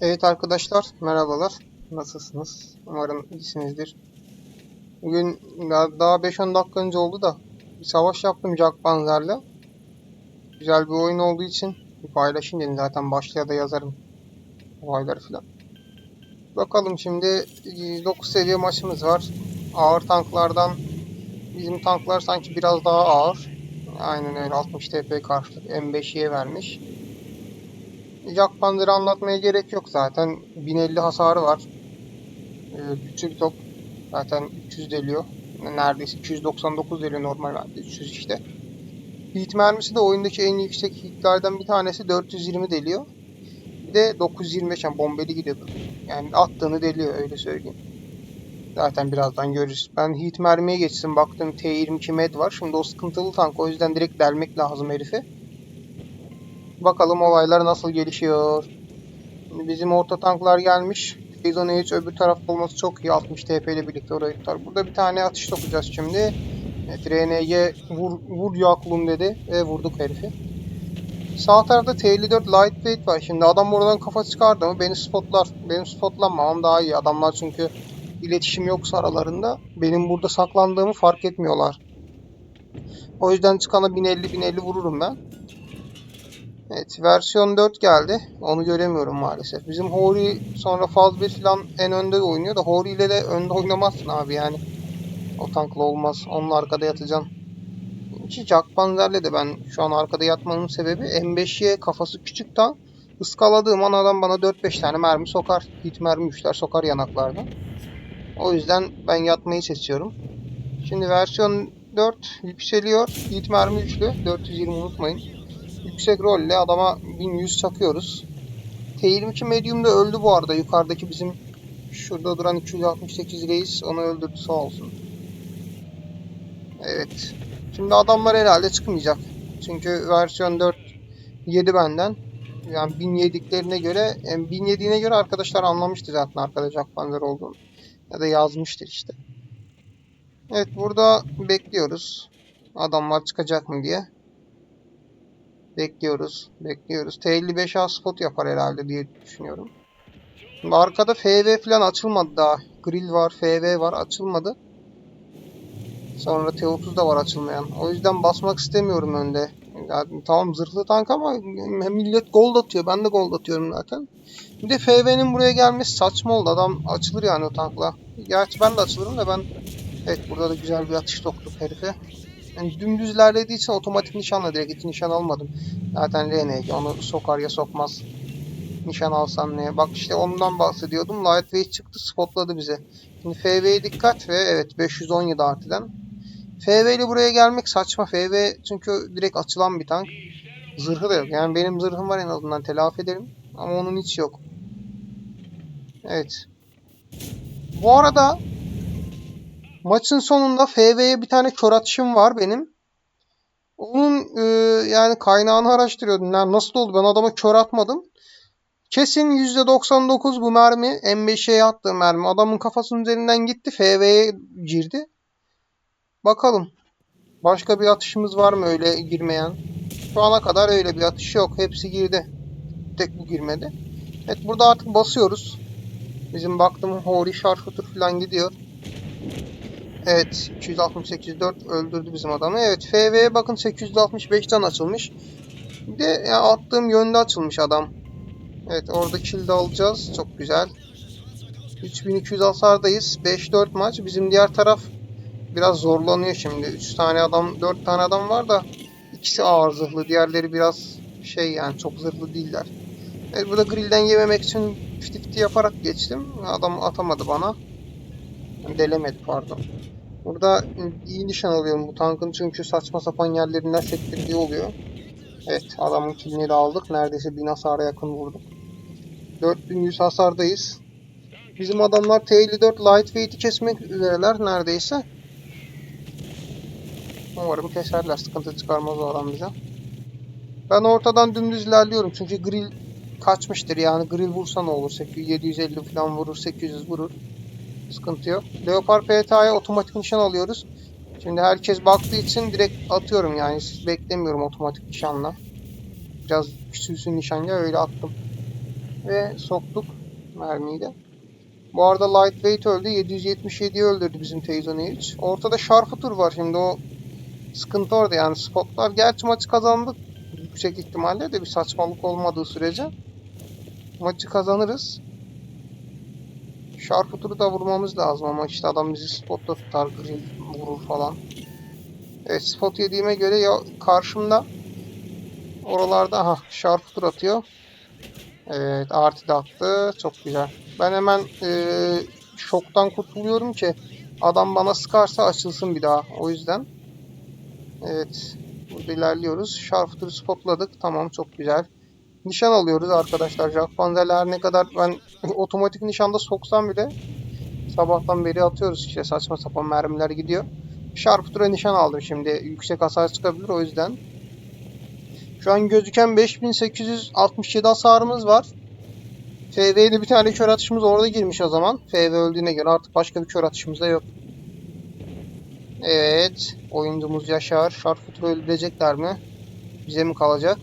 Evet arkadaşlar, merhabalar. Nasılsınız? Umarım iyisinizdir. Bugün daha 5-10 dakika önce oldu da bir savaş yaptım Jack Panzer'le. Güzel bir oyun olduğu için bir paylaşayım dedim. Zaten başlığa da yazarım olayları falan. Bakalım şimdi 9 seviye maçımız var. Ağır tanklardan bizim tanklar sanki biraz daha ağır. Aynen öyle 60 TP karşılık M5'ye vermiş. Jack Panzer'ı anlatmaya gerek yok zaten. 1050 hasarı var. Ee, küçük top zaten 300 deliyor. Neredeyse 299 deliyor normalde 300 işte. Hit mermisi de oyundaki en yüksek hitlerden bir tanesi 420 deliyor. Bir de 925 yani bombeli gidiyor. Yani attığını deliyor öyle söyleyeyim. Zaten birazdan görürüz. Ben hit mermiye geçsin baktım T22 med var. Şimdi o sıkıntılı tank o yüzden direkt delmek lazım herifi. Bakalım olaylar nasıl gelişiyor. Bizim orta tanklar gelmiş. Sezon hiç öbür tarafta olması çok iyi. 60 TP ile birlikte orayı tutar. Burada bir tane atış sokacağız şimdi. RNG vur, vur ya kulum dedi ve vurduk herifi. Sağ tarafta T54 Lightweight var. Şimdi adam oradan kafa çıkardı mı beni spotlar. Benim spotlanmamam daha iyi. Adamlar çünkü iletişim yoksa aralarında benim burada saklandığımı fark etmiyorlar. O yüzden çıkana 1050-1050 vururum ben. Evet versiyon 4 geldi. Onu göremiyorum maalesef. Bizim Hori sonra faz 1 falan en önde oynuyor da Hori ile de önde oynamazsın abi yani. O tankla olmaz. Onun arkada yatacaksın. Ki Jack Panzer'le de ben şu an arkada yatmanın sebebi M5'ye kafası küçük tank. Iskaladığım an adam bana 4-5 tane mermi sokar. Hit mermi üçler sokar yanaklardan. O yüzden ben yatmayı seçiyorum. Şimdi versiyon 4 yükseliyor. Hit mermi üçlü. 420 unutmayın yüksek rolle adama 1100 çakıyoruz. T22 Medium'da öldü bu arada. Yukarıdaki bizim şurada duran 268 reis onu öldürdü sağ olsun. Evet. Şimdi adamlar herhalde çıkmayacak. Çünkü versiyon 4 7 benden. Yani 1007'liklerine göre, yani 1007'ine göre arkadaşlar anlamıştı zaten arkada Panzer olduğunu. Ya da yazmıştır işte. Evet burada bekliyoruz. Adamlar çıkacak mı diye. Bekliyoruz. Bekliyoruz. T55A spot yapar herhalde diye düşünüyorum. Şimdi arkada FV falan açılmadı daha. Grill var, FV var açılmadı. Sonra T30 da var açılmayan. O yüzden basmak istemiyorum önde. Yani tamam zırhlı tank ama millet gold atıyor. Ben de gold atıyorum zaten. Bir de FV'nin buraya gelmesi saçma oldu. Adam açılır yani o tankla. Gerçi ben de açılırım da ben... Evet burada da güzel bir atış soktuk herife. Yani dümdüz ilerlediği otomatik nişanla direkt iki nişan almadım. Zaten RNG onu sokar ya sokmaz. Nişan alsam neye? Bak işte ondan bahsediyordum. Lightweight çıktı spotladı bize. Şimdi FV'ye dikkat ve evet 517 artıdan. FV ile buraya gelmek saçma. FV çünkü direkt açılan bir tank. Zırhı da yok. Yani benim zırhım var en azından telafi ederim. Ama onun hiç yok. Evet. Bu arada Maçın sonunda FV'ye bir tane kör atışım var benim. Onun e, yani kaynağını araştırıyordum. Yani nasıl oldu ben adama kör atmadım. Kesin %99 bu mermi M5'e attığım mermi. Adamın kafasının üzerinden gitti. FV'ye girdi. Bakalım. Başka bir atışımız var mı öyle girmeyen? Şu ana kadar öyle bir atış yok. Hepsi girdi. Tek bu girmedi. Evet burada artık basıyoruz. Bizim baktım Hori Sharpshooter falan gidiyor. Evet 268 4 öldürdü bizim adamı. Evet FV'ye bakın 865'ten açılmış. Bir de yani attığım yönde açılmış adam. Evet orada kill de alacağız. Çok güzel. 3200 hasardayız. 5-4 maç. Bizim diğer taraf biraz zorlanıyor şimdi. 3 tane adam, 4 tane adam var da ikisi ağır zırhlı. Diğerleri biraz şey yani çok zırhlı değiller. Evet burada grillden yememek için fifty yaparak geçtim. Adam atamadı bana. Delemedi pardon. Burada iyi nişan alıyorum bu tankın çünkü saçma sapan yerlerinden sektirdiği oluyor. Evet adamın killini de aldık. Neredeyse 1000 hasara yakın vurduk. 4100 hasardayız. Bizim adamlar T54 Lightweight'i kesmek üzereler neredeyse. Umarım keserler. Sıkıntı çıkarmaz o adam bize. Ben ortadan dümdüz ilerliyorum çünkü grill kaçmıştır yani grill vursa ne olur 750 falan vurur 800 vurur. Sıkıntı yok. Leopard PTA'ya otomatik nişan alıyoruz. Şimdi herkes baktığı için direkt atıyorum yani. Beklemiyorum otomatik nişanla. Biraz küçülsün nişan ya öyle attım. ve soktuk mermiyi de. Bu arada Lightweight öldü. 777'yi öldürdü bizim Teyzonic. Ortada Sharpshooter var şimdi o sıkıntı orada yani spotlar. Gerçi maçı kazandık yüksek ihtimalle de bir saçmalık olmadığı sürece maçı kazanırız. Sharpshooter'ı da vurmamız lazım ama işte adam bizi spotta tutar, grill vurur falan. Evet spot yediğime göre ya karşımda oralarda aha Sharpshooter atıyor. Evet artı da attı. Çok güzel. Ben hemen e, şoktan kurtuluyorum ki adam bana sıkarsa açılsın bir daha. O yüzden. Evet. Burada ilerliyoruz. Sharpshooter'ı spotladık. Tamam çok güzel. Nişan alıyoruz arkadaşlar. Jack Panzer'ler ne kadar ben otomatik nişanda soksam bile sabahtan beri atıyoruz işte saçma sapan mermiler gidiyor. Sharpshooter'a nişan aldım şimdi. Yüksek hasar çıkabilir o yüzden. Şu an gözüken 5867 hasarımız var. FV'de bir tane kör atışımız orada girmiş o zaman. FV öldüğüne göre artık başka bir kör atışımız da yok. Evet. Oyuncumuz Yaşar. Sharpshooter'ı öldürecekler mi? Bize mi kalacak?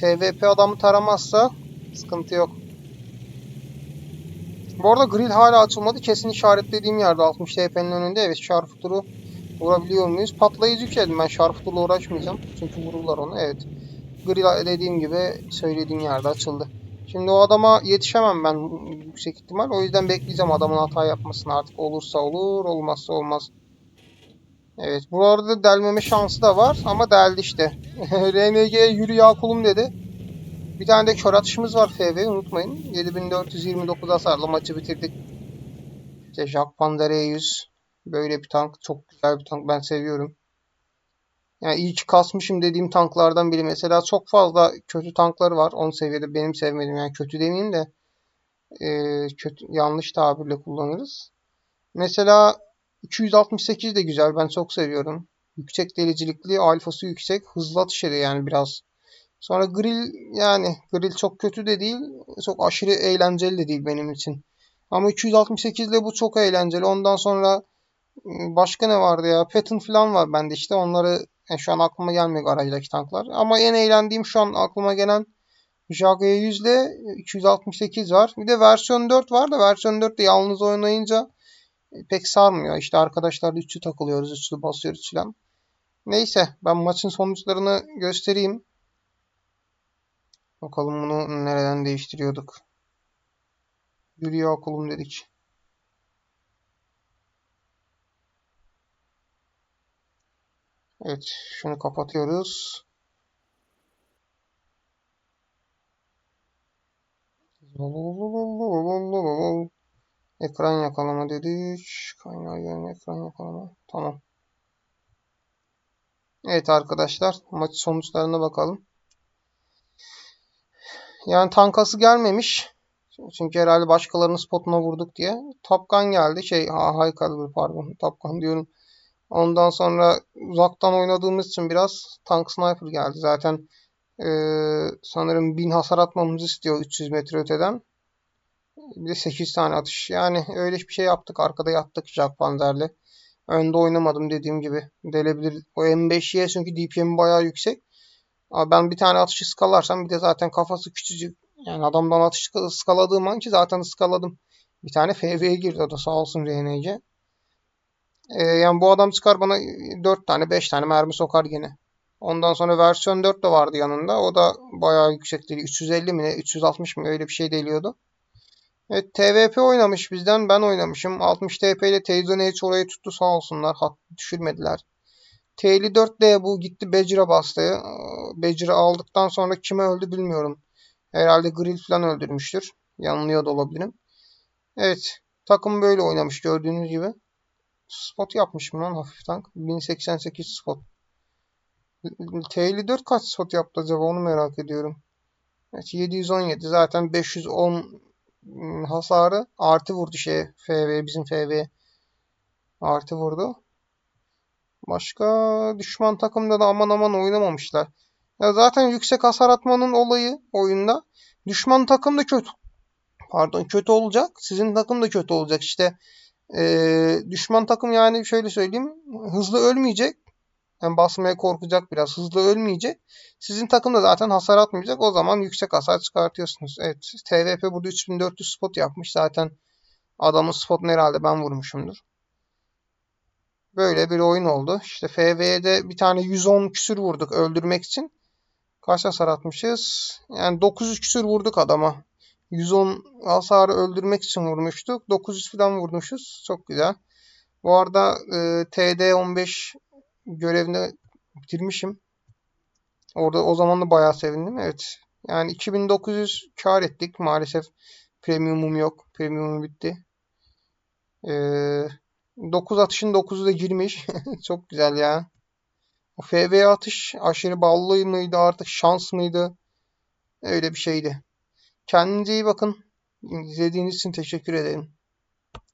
TVP adamı taramazsa sıkıntı yok. Bu arada grill hala açılmadı. Kesin işaretlediğim yerde 60 TP'nin önünde. Evet Sharpshooter'ı vurabiliyor muyuz? Patlayıcı yükseldim. Ben Sharpshooter'la uğraşmayacağım. Çünkü vururlar onu. Evet. Grill dediğim gibi söylediğim yerde açıldı. Şimdi o adama yetişemem ben yüksek ihtimal. O yüzden bekleyeceğim adamın hata yapmasını. Artık olursa olur, olmazsa olmaz. Evet. Bu arada delmeme şansı da var ama deldi işte. RNG yürü ya kulum dedi. Bir tane de kör atışımız var FV unutmayın. 7429 hasarla maçı bitirdik. İşte Jack Panzer E100. Böyle bir tank. Çok güzel bir tank. Ben seviyorum. Yani iyi ki kasmışım dediğim tanklardan biri. Mesela çok fazla kötü tankları var. 10 seviyede benim sevmediğim. Yani kötü demeyeyim de e, kötü yanlış tabirle kullanırız. Mesela 268 de güzel. Ben çok seviyorum. Yüksek delicilikli, alfası yüksek, hızlı atış ediyor yani biraz. Sonra grill yani grill çok kötü de değil, çok aşırı eğlenceli de değil benim için. Ama 268 ile bu çok eğlenceli. Ondan sonra ıı, başka ne vardı ya? Patton falan var bende işte. Onları yani şu an aklıma gelmiyor garajdaki tanklar. Ama en eğlendiğim şu an aklıma gelen Jag 100 ile 268 var. Bir de versiyon 4 var da versiyon 4 de yalnız oynayınca pek sarmıyor. İşte arkadaşlarla üçlü takılıyoruz, üçlü basıyoruz falan. Neyse ben maçın sonuçlarını göstereyim. Bakalım bunu nereden değiştiriyorduk. Yürüyor okulum dedik. Evet şunu kapatıyoruz. Ekran yakalama dedik. Kaynağı yön ekran yakalama. Tamam. Evet arkadaşlar maç sonuçlarına bakalım. Yani tankası gelmemiş. Çünkü herhalde başkalarının spotuna vurduk diye. Top Gun geldi. Şey ha, High Caliber pardon. Top Gun diyorum. Ondan sonra uzaktan oynadığımız için biraz tank sniper geldi. Zaten e, sanırım 1000 hasar atmamızı istiyor 300 metre öteden. Bir de 8 tane atış. Yani öyle bir şey yaptık. Arkada yattık Jack Panzer'le. Önde oynamadım dediğim gibi. Delebilir. O M5'ye çünkü DPM bayağı yüksek. Ama ben bir tane atışı skalarsam bir de zaten kafası küçücük. Yani adamdan atış skaladığım an ki zaten skaladım. Bir tane FV'ye girdi o da sağ olsun RNG. Ee, yani bu adam çıkar bana 4 tane 5 tane mermi sokar gene. Ondan sonra versiyon 4 de vardı yanında. O da bayağı yüksekti. 350 mi ne 360 mı öyle bir şey deliyordu. Evet TVP oynamış bizden. Ben oynamışım. 60 TP ile Teyzone hiç orayı tuttu sağ olsunlar. Hat düşürmediler. TL4D bu gitti Becir'e bastı. Becir'i aldıktan sonra kime öldü bilmiyorum. Herhalde Grill falan öldürmüştür. Yanılıyor da olabilirim. Evet. Takım böyle oynamış gördüğünüz gibi. Spot yapmışım lan hafif tank. 1088 spot. TL4 kaç spot yaptı acaba onu merak ediyorum. Evet 717 zaten 510 hasarı artı vurdu şey FV bizim FV artı vurdu. Başka düşman takımda da aman aman oynamamışlar. Ya zaten yüksek hasar atmanın olayı oyunda düşman takım da kötü. Pardon kötü olacak. Sizin takım da kötü olacak. İşte ee, düşman takım yani şöyle söyleyeyim hızlı ölmeyecek. Yani basmaya korkacak biraz. Hızlı ölmeyecek. Sizin takım da zaten hasar atmayacak. O zaman yüksek hasar çıkartıyorsunuz. Evet. TVP burada 3400 spot yapmış. Zaten adamın spotunu herhalde ben vurmuşumdur. Böyle bir oyun oldu. İşte FV'de bir tane 110 küsür vurduk öldürmek için. Kaç hasar atmışız? Yani 900 küsür vurduk adama. 110 hasarı öldürmek için vurmuştuk. 900 falan vurmuşuz. Çok güzel. Bu arada e, TD15 görevini bitirmişim. Orada o zaman da bayağı sevindim. Evet. Yani 2900 kar ettik. Maalesef premiumum yok. Premiumum bitti. Ee, 9 atışın 9'u da girmiş. Çok güzel ya. O FV atış aşırı ballı mıydı artık şans mıydı? Öyle bir şeydi. Kendinize iyi bakın. İzlediğiniz için teşekkür ederim.